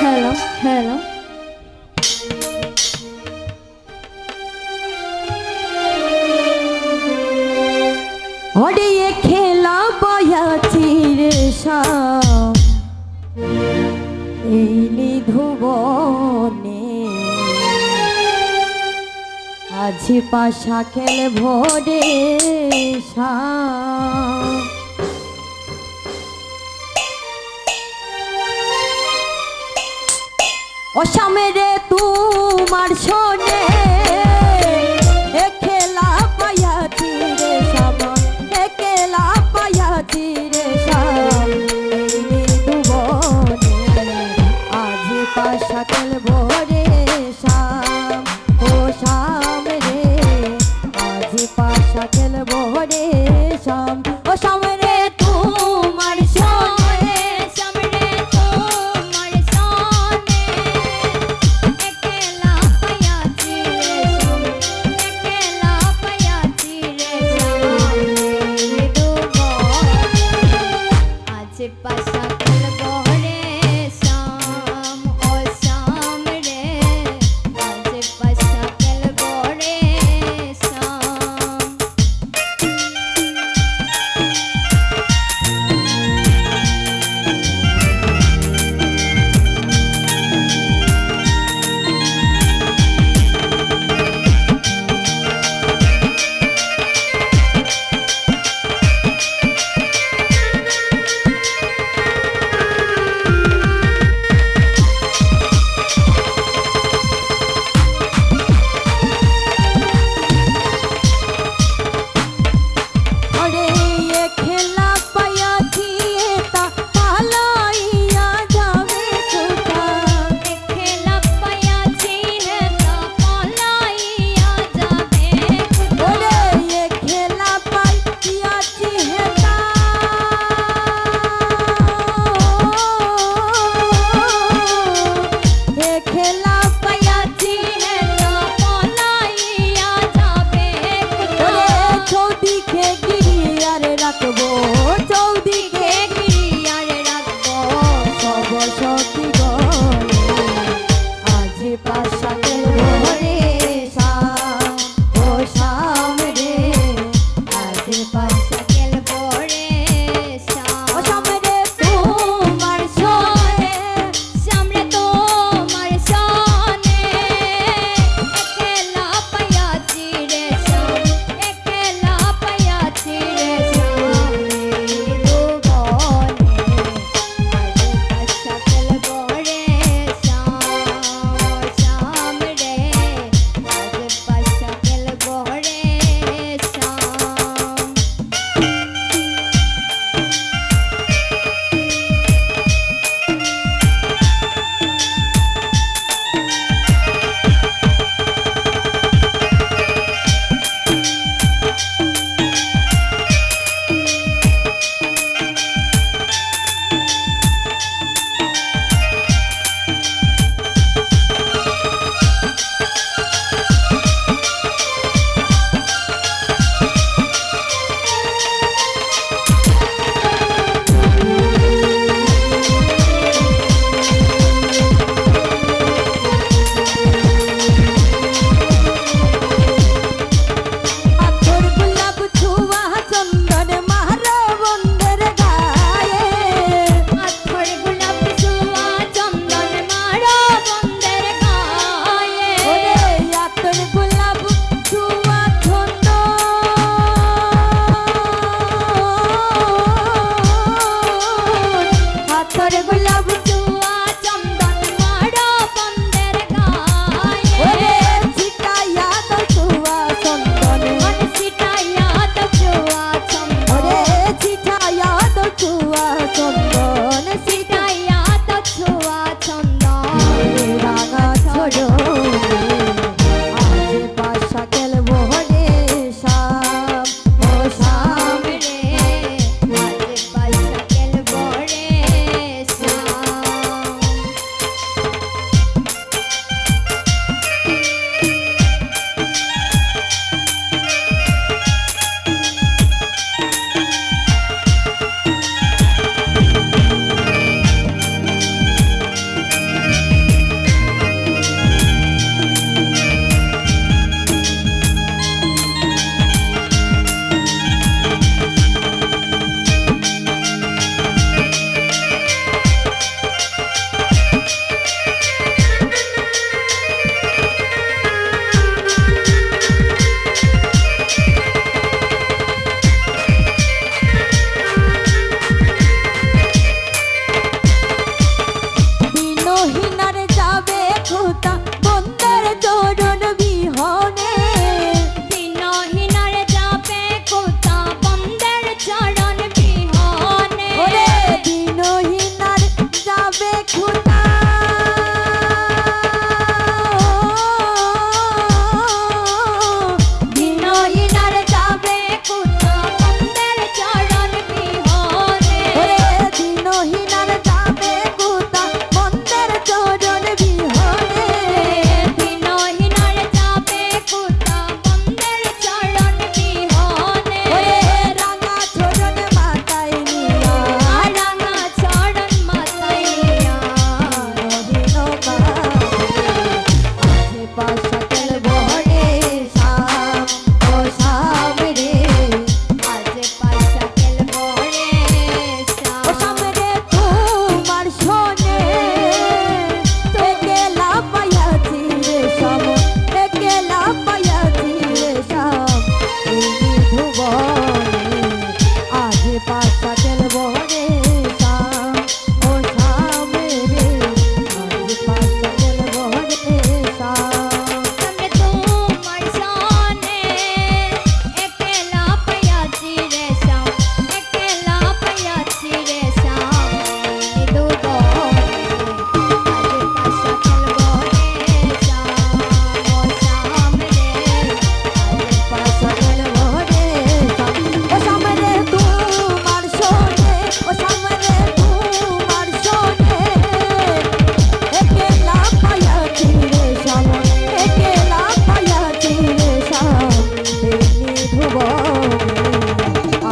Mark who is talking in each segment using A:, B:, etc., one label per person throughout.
A: Hello hello অডিয়ে খেলা পায়াছি রে সব। এই নিধুবনে আজি পাশা খেল ভোরে সা অসামেরে তোমার শোন rock the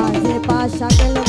A: আজে পাশা গেল